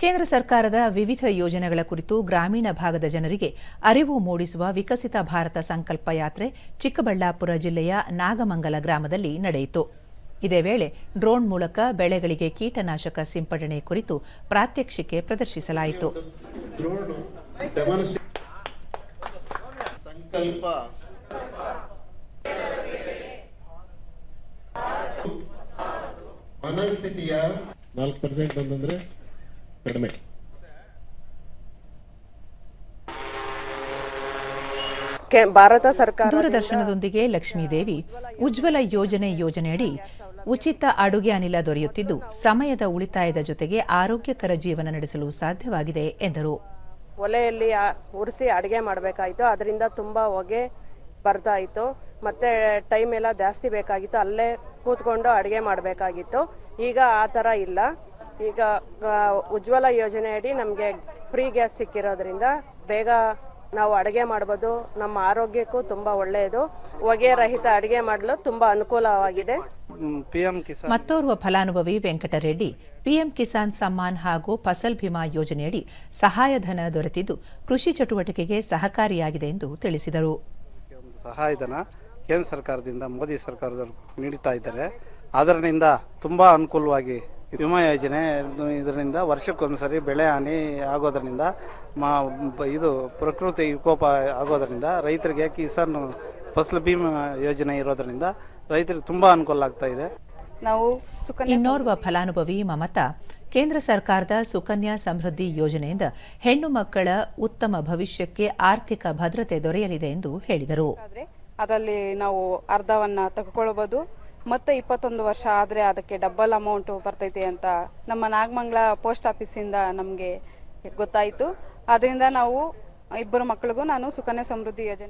ಕೇಂದ್ರ ಸರ್ಕಾರದ ವಿವಿಧ ಯೋಜನೆಗಳ ಕುರಿತು ಗ್ರಾಮೀಣ ಭಾಗದ ಜನರಿಗೆ ಅರಿವು ಮೂಡಿಸುವ ವಿಕಸಿತ ಭಾರತ ಸಂಕಲ್ಪ ಯಾತ್ರೆ ಚಿಕ್ಕಬಳ್ಳಾಪುರ ಜಿಲ್ಲೆಯ ನಾಗಮಂಗಲ ಗ್ರಾಮದಲ್ಲಿ ನಡೆಯಿತು. ಇದೇ ವೇಳೆ ಡ್ರೋನ್ ಮೂಲಕ ಬೆಳೆಗಳಿಗೆ ಕೀಟನಾಶಕ ಸಿಂಪಡಣೆ ಕುರಿತು ಪ್ರಾತ್ಯಕ್ಷಿಕೆ ಪ್ರದರ್ಶಿಸಲಾಯಿತು. ಮನಸ್ಥಿತಿಯ ನಾಲ್ಕು ಪರ್ಸೆಂಟ್ ಅಂತಂದ್ರೆ ಕಡಿಮೆ ಕೆ- ಭಾರತ ಸರ್ಕಾರ ದೂರದರ್ಶನದೊಂದಿಗೆ ಲಕ್ಷ್ಮೀದೇವಿ ಉಜ್ವಲ ಯೋಜನೆ ಯೋಜನೆಯಡಿ ಉಚಿತ ಅಡುಗೆ ಅನಿಲ ದೊರೆಯುತ್ತಿದ್ದು ಸಮಯದ ಉಳಿತಾಯದ ಜೊತೆಗೆ ಆರೋಗ್ಯಕರ ಜೀವನ ನಡೆಸಲು ಸಾಧ್ಯವಾಗಿದೆ ಎಂದರು. ಒಲೆಯಲ್ಲಿ ಆ- ಉರಿಸಿ ಅಡುಗೆ ಮಾಡಬೇಕಾಯಿತು. ಅದರಿಂದ ತುಂಬ ಹೊಗೆ ಬರ್ತಾ ಇತ್ತು ಮತ್ತೆ ಟೈಮ್ ಎಲ್ಲ ಜಾಸ್ತಿ ಬೇಕಾಗಿತ್ತು. ಅಲ್ಲೇ ಕೂತ್ಕೊಂಡು ಅಡುಗೆ ಮಾಡಬೇಕಾಗಿತ್ತು. ಈಗ ಆ ಥರ ಇಲ್ಲ. ಈಗ ಉಜ್ವಲ ಯೋಜನೆಯಡಿ ನಮಗೆ ಫ್ರೀ ಗ್ಯಾಸ್ ಸಿಕ್ಕಿರೋದ್ರಿಂದ ಬೇಗ ನಾವು ಅಡುಗೆ ಮಾಡ್ಬೋದು. ನಮ್ಮ ಆರೋಗ್ಯಕ್ಕೂ ತುಂಬ ಒಳ್ಳೆಯದು. ಹೊಗೆ ರಹಿತ ಅಡುಗೆ ಮಾಡಲು ತುಂಬ ಅನುಕೂಲವಾಗಿದೆ. ಪಿಎಂ ಕಿಸಾನ್ ಮತ್ತೋರ್ವ ಫಲಾನುಭವಿ ವೆಂಕಟರೆಡ್ಡಿ ಪಿಎಂ ಕಿಸಾನ್ ಸಮ್ಮಾನ್ ಹಾಗೂ ಫಸಲ್ ಭೀಮಾ ಯೋಜನೆಯಡಿ ಸಹಾಯಧನ ದೊರೆತಿದ್ದು ಕೃಷಿ ಚಟುವಟಿಕೆಗೆ ಸಹಕಾರಿಯಾಗಿದೆ ಎಂದು ತಿಳಿಸಿದರು. ಸಹಾಯಧನ ಕೇಂದ್ರ ಸರ್ಕಾರದಿಂದ ಮೋದಿ ಸರ್ಕಾರದವರು ನೀಡುತ್ತಾ ಇದ್ದಾರೆ. ಅದರಿಂದ ತುಂಬ ಅನುಕೂಲವಾಗಿ ವಿಮಾ ಯೋಜನೆ ಇದರಿಂದ ವರ್ಷಕ್ಕೊಂದ್ಸರಿ ಬೆಳೆ ಹಾನಿ ಆಗೋದರಿಂದ ಮಾ ಇದು ಪ್ರಕೃತಿ ವಿಕೋಪ ಆಗೋದರಿಂದ ರೈತರಿಗೆ ಕಿಸಾನ್ ಫಸಲ್ ಭೀಮಾ ಯೋಜನೆ ಇರೋದರಿಂದ ರೈತರಿಗೆ ತುಂಬ ಅನುಕೂಲ ಆಗ್ತಾ ಇದೆ. ನಾವು ಸುಕನ್ಯಾ ಇನ್ನೋರ್ವ ಫಲಾನುಭವಿ ಮಮತಾ ಕೇಂದ್ರ ಸರ್ಕಾರದ ಸುಕನ್ಯಾ ಸಮೃದ್ಧಿ ಯೋಜನೆಯಿಂದ ಹೆಣ್ಣು ಮಕ್ಕಳ ಉತ್ತಮ ಭವಿಷ್ಯಕ್ಕೆ ಆರ್ಥಿಕ ಭದ್ರತೆ ದೊರೆಯಲಿದೆ ಎಂದು ಹೇಳಿದರು. ಅದರಲ್ಲಿ ನಾವು ಅರ್ಧವನ್ನ ತೆಗೆದುಕೊಳ್ಬೋದು. ಮತ್ತೆ ಇಪ್ಪತ್ತೊಂದು ವರ್ಷ ಆದ್ರೆ ಅದಕ್ಕೆ ಡಬಲ್ ಅಮೌಂಟ್ ಬರ್ತೈತೆ ಅಂತ ನಮ್ಮ ನಾಗಮಂಗ್ಲ ಪೋಸ್ಟ್ ಆಫೀಸಿಂದ ನಮಗೆ ಗೊತ್ತಾಯಿತು. ಅದರಿಂದ ನಾವು ಇಬ್ಬರು ಮಕ್ಕಳಿಗೂ ನಾನು ಸುಕನ್ಯಾ ಸಮೃದ್ಧಿ ಯೋಜನೆ